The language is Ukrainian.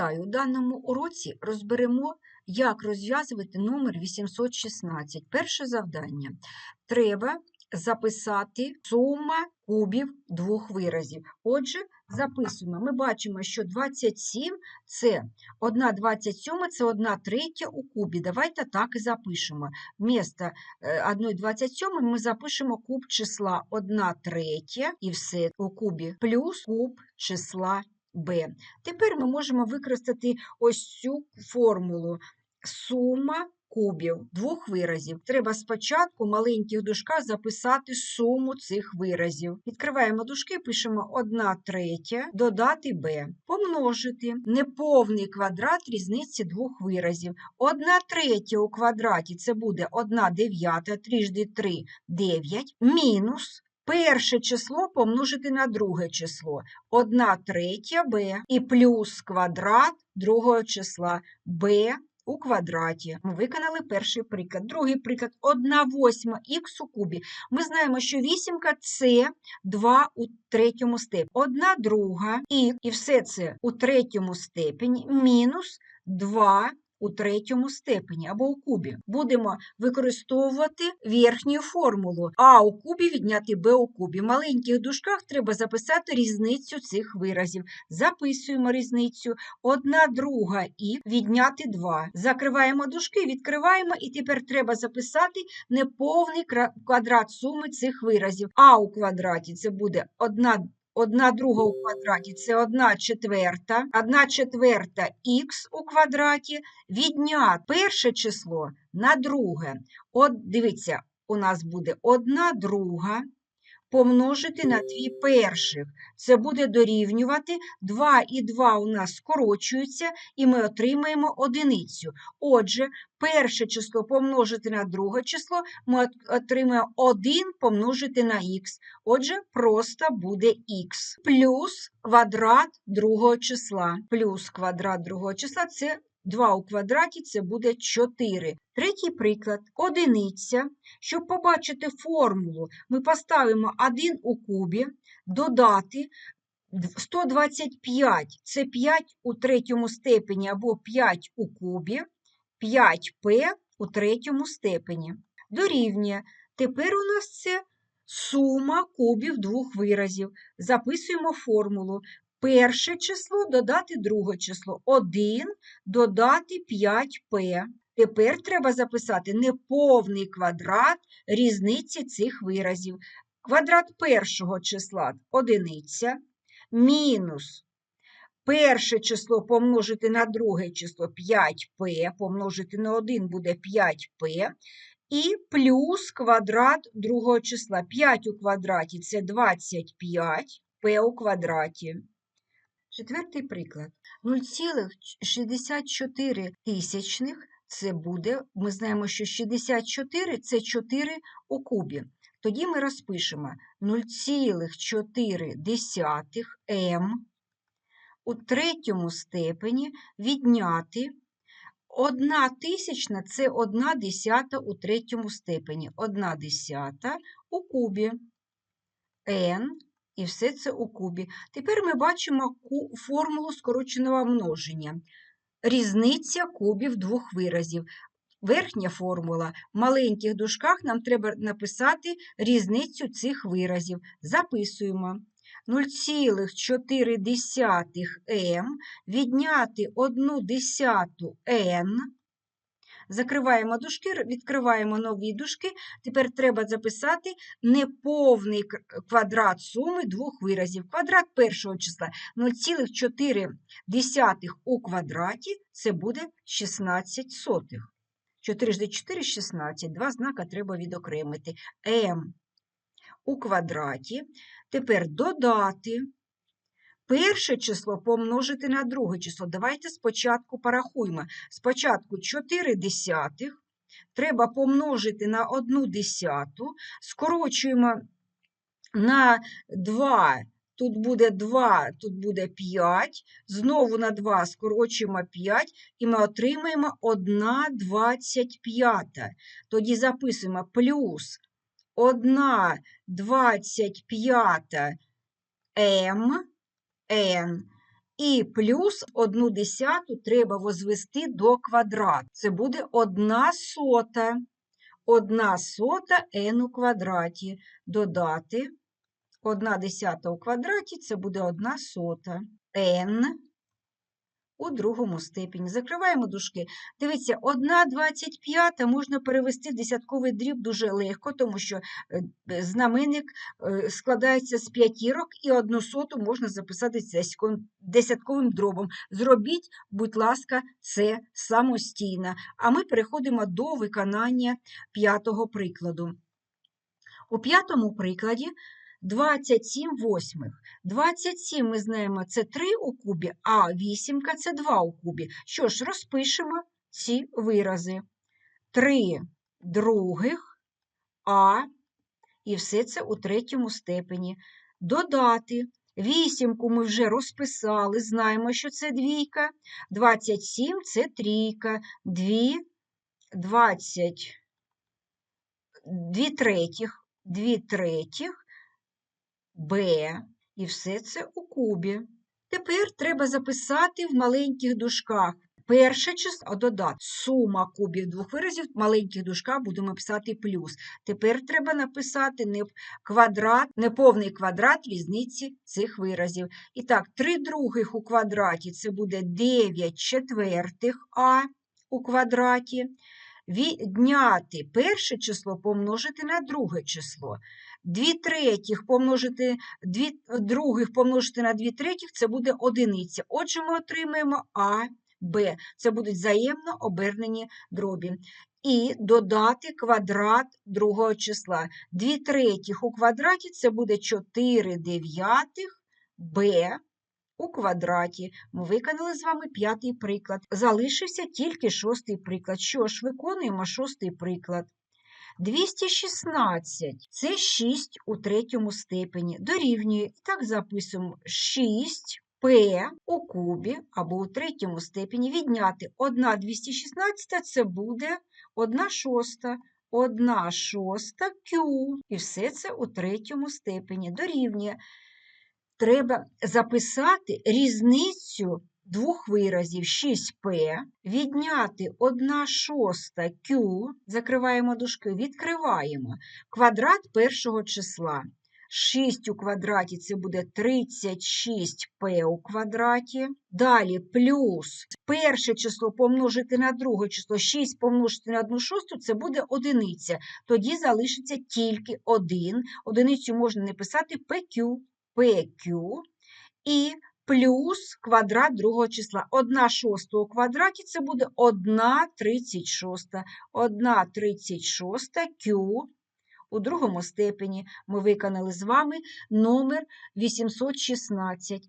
Вітаю! У даному уроці розберемо, як розв'язувати номер 816. Перше завдання. Треба записати сума кубів двох виразів. Отже, записуємо. Ми бачимо, що 27 – це 1 27 – це 1 третя у кубі. Давайте так і запишемо. Вмісто 1 27 ми запишемо куб числа 1 третя і все у кубі плюс куб числа b. Тепер ми можемо використати ось цю формулу сума кубів двох виразів. Треба спочатку маленьких дужках записати суму цих виразів. Відкриваємо дужки, пишемо 1 третя, додати b. Помножити неповний квадрат різниці двох виразів. 1 третя у квадраті це буде 1 дев'ята, трижди 3 – 9, мінус Перше число помножити на друге число. 1 третя b і плюс квадрат другого числа b у квадраті. Ми виконали перший приклад. Другий приклад 1 восьма х у кубі. Ми знаємо, що вісімка – це 2 у третьому степені. 1 друга і, і все це у третьому степені мінус 2 у третьому степені або у кубі. Будемо використовувати верхню формулу а у кубі відняти b у кубі. В маленьких дужках треба записати різницю цих виразів. Записуємо різницю 1 друга і відняти 2. Закриваємо дужки, відкриваємо, і тепер треба записати неповний квадрат суми цих виразів. А у квадраті це буде 1 Одна друга у квадраті це одна четверта, одна четверта х у квадраті, відняти перше число на друге. От, Дивіться, у нас буде одна друга помножити на дві перших. Це буде дорівнювати 2 і 2 у нас скорочуються, і ми отримаємо одиницю. Отже, перше число помножити на друге число, ми отримаємо 1 помножити на х. Отже, просто буде х. Плюс квадрат другого числа. Плюс квадрат другого числа це 2 у квадраті це буде 4. Третій приклад одиниця. Щоб побачити формулу, ми поставимо 1 у кубі, додати 125 це 5 у третьому степені або 5 у кубі, 5p у третьому степені. Дорівнює. Тепер у нас це сума кубів двох виразів. Записуємо формулу перше число додати друге число. 1 додати 5p. Тепер треба записати неповний квадрат різниці цих виразів. Квадрат першого числа одиниця, мінус перше число помножити на друге число 5p, помножити на 1 буде 5p, і плюс квадрат другого числа. 5 у квадраті це 25, p у квадраті. Четвертий приклад. 0,64 тисячних це буде, ми знаємо, що 64 це 4 у кубі. Тоді ми розпишемо 0,4 м у третьому степені відняти 1 тисячна це 1 десята у третьому степені. 1 десята у кубі. n і все це у кубі. Тепер ми бачимо формулу скороченого множення. Різниця кубів двох виразів. Верхня формула. В маленьких дужках нам треба написати різницю цих виразів. Записуємо 0,4 м відняти 1 десяту n Закриваємо дужки, відкриваємо нові дужки. Тепер треба записати неповний квадрат суми двох виразів. Квадрат першого числа 0,4 у квадраті це буде 16 сотих. 4 4 – 16, два знака треба відокремити. М у квадраті. Тепер додати перше число помножити на друге число. Давайте спочатку порахуємо. Спочатку 4 десятих треба помножити на 1 десяту, скорочуємо на 2. Тут буде 2, тут буде 5, знову на 2 скорочуємо 5, і ми отримаємо 1 25. Тоді записуємо плюс 1 25 М n І плюс одну десяту треба возвести до квадрат. Це буде одна сота. Одна сота n у квадраті. Додати 1 десята у квадраті це буде одна сота. n у другому степені. Закриваємо дужки. Дивіться, 1,25 можна перевести в десятковий дріб дуже легко, тому що е, е, знаменник е, складається з п'ятірок, і одну соту можна записати десятковим- десятковим дробом. Зробіть, будь ласка, це самостійно. А ми переходимо до виконання п'ятого прикладу. У п'ятому прикладі 27 восьмих. 27 ми знаємо, це 3 у кубі, а вісімка це 2 у кубі. Що ж, розпишемо ці вирази. 3 других, а, і все це у третьому степені. Додати. Вісімку ми вже розписали, знаємо, що це двійка. 27 це трійка. 2, 20, 2 третіх, 2 третіх, Б, і все це у кубі. Тепер треба записати в маленьких дужках. Перше число додати сума кубів двох виразів, маленьких дужках будемо писати плюс. Тепер треба написати не квадрат, не квадрат різниці цих виразів. І так, 3 других у квадраті це буде 9 четвертих а у квадраті. Відняти перше число помножити на друге число. 2 третіх помножити, 2 других помножити на 2 третіх це буде одиниця. Отже, ми отримаємо А, Б. Це будуть взаємно обернені дробі. І додати квадрат другого числа. 2 третіх у квадраті це буде 4 дев'ятих Б у квадраті. Ми виконали з вами п'ятий приклад. Залишився тільки шостий приклад. Що ж, виконуємо шостий приклад. 216 це 6 у третьому степені. Дорівнює. І так записуємо 6p у кубі або у третьому степені відняти 1 216 це буде 1 шоста. 1 шоста Q. І все це у третьому степені дорівнює. Треба записати різницю двох виразів 6p, відняти 1 шоста q, закриваємо дужки, відкриваємо квадрат першого числа. 6 у квадраті це буде 36p у квадраті. Далі плюс перше число помножити на друге число, 6 помножити на 1 шосту це буде одиниця. Тоді залишиться тільки 1. Одиницю можна не писати PQ, PQ і плюс квадрат другого числа. 1 шоста у квадраті це буде 1 36. 1 36 Q у другому степені ми виконали з вами номер 816.